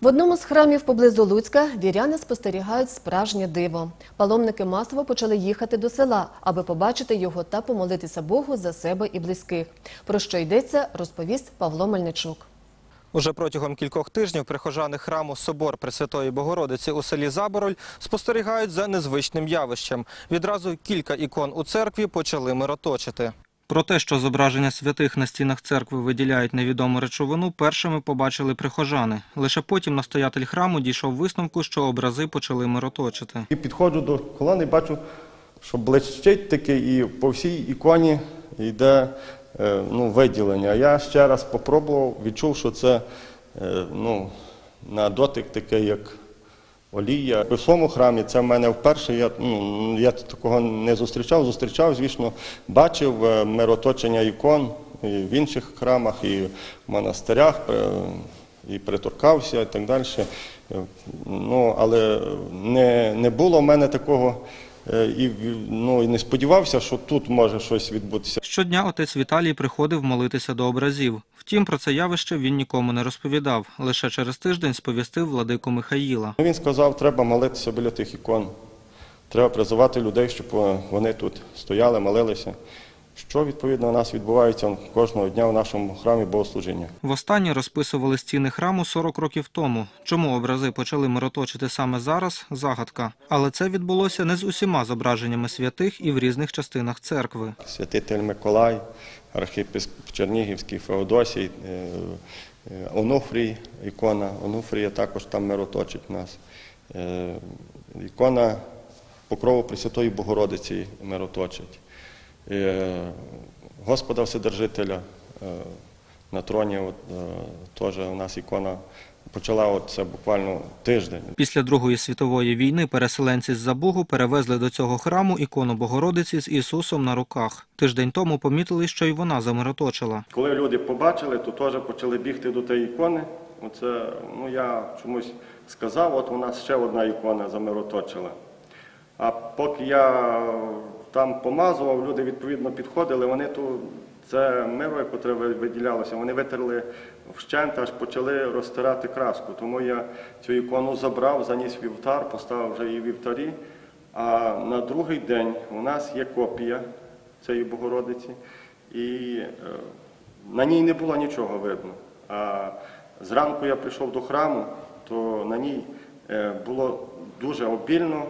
В одному з храмів поблизу Луцька віряни спостерігають справжнє диво. Паломники масово почали їхати до села, аби побачити його та помолитися Богу за себе і близьких. Про що йдеться, розповість Павло Мельничук. Уже протягом кількох тижнів прихожани храму Собор Пресвятої Богородиці у селі Забороль спостерігають за незвичним явищем. Відразу кілька ікон у церкві почали мироточити. Про те, що зображення святих на стінах церкви виділяють невідому речовину, першими побачили прихожани. Лише потім настоятель храму дійшов висновку, що образи почали мироточити. І підходжу до колони, бачу, що блищить таке, і по всій іконі йде е, ну, виділення. Я ще раз попробував, відчув, що це е, ну, на дотик таке, як олія. У своєму храмі це в мене вперше. Я, ну, я такого не зустрічав. Зустрічав, звісно, бачив е, мироточення ікон і в інших храмах, і в монастирях. е, і приторкався і так далі. Ну, але не, не було в мене такого е, і, ну, і не сподівався, що тут може щось відбутися. Щодня отець Віталій приходив молитися до образів. Втім, про це явище він нікому не розповідав. Лише через тиждень сповістив владику Михаїла. Він сказав, треба молитися біля тих ікон. Треба призивати людей, щоб вони тут стояли, молилися. Що відповідно у нас відбувається кожного дня в нашому храмі богослужіння. Востаннє розписували стіни храму 40 років тому. Чому образи почали мироточити саме зараз – загадка. Але це відбулося не з усіма зображеннями святих і в різних частинах церкви. Святитель Миколай, архієпископ Чернігівський, Феодосій, е, е, Онуфрій, ікона Онуфрія також там мироточить нас. Е, Ікона Покрову Пресвятої Богородиці мироточить. Е, Господа Вседержителя е, на троні от, е, теж у нас ікона почала от це буквально тиждень. Після Другої світової війни переселенці з Забугу перевезли до цього храму ікону Богородиці з Ісусом на руках. Тиждень тому помітили, що й вона замироточила. Коли люди побачили, то теж почали бігти до тієї ікони. Оце, ну я чомусь сказав, от у нас ще одна ікона замироточила. А поки я там помазував, люди відповідно підходили, вони ту це миро, яке виділялося, вони витерли вщент, аж почали розтирати краску. Тому я цю ікону забрав, заніс вівтар, поставив вже її вівтарі. А на другий день у нас є копія цієї Богородиці, і е, на ній не було нічого видно. А зранку я прийшов до храму, то на ній е, було дуже обільно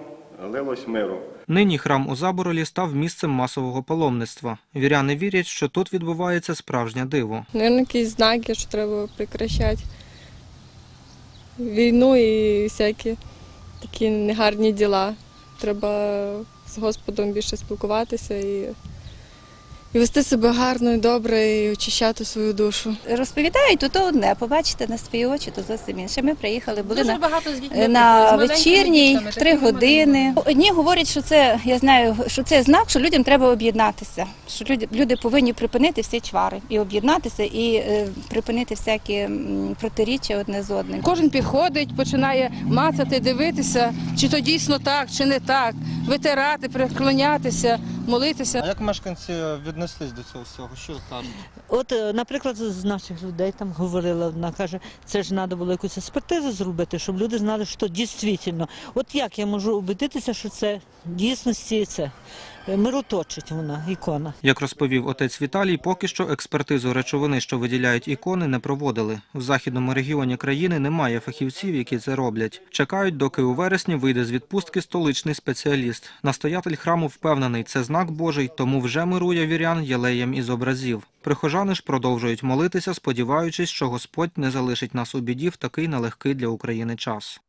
лилось миру. Нині храм у Заборолі став місцем масового паломництва. Віряни вірять, що тут відбувається справжнє диво. Наверно, якісь знаки, що треба прикращати війну і всякі такі негарні діла. Треба з Господом більше спілкуватися і, і вести себе гарно і добре, і очищати свою душу. Розповідають, то, то одне, побачите на свої очі, то зовсім інше. Ми приїхали, були Дуже на, багато з дітьми на приходить, з вечірній дітками, три години. Одні говорять, що це я знаю, що це знак, що людям треба об'єднатися. Що люди, люди повинні припинити всі чвари і об'єднатися, і е, припинити всякі протиріччя одне з одним. Кожен підходить, починає мацати, дивитися, чи то дійсно так, чи не так, витирати, приклонятися, молитися. А як мешканці віднеслись до цього всього? Що кажуть? От, е, наприклад, з наших людей там говорила одна, каже, це ж треба було якусь експертизу зробити, щоб люди знали, що дійсно. От як я можу убедитися, що це дійсності це е, мироточить вона, ікона. Як розповів отець Віталій, поки що експертизу речовини, що виділяють ікони, не проводили. В західному регіоні країни немає фахівців, які це роблять. Чекають, доки у вересні вийде з відпустки столичний спеціаліст. Настоятель храму впевнений, це знак Божий, тому вже мирує вірян єлеєм із образів. Прихожани ж продовжують молитися, сподіваючись, що Господь не залишить нас у біді в такий нелегкий для України час.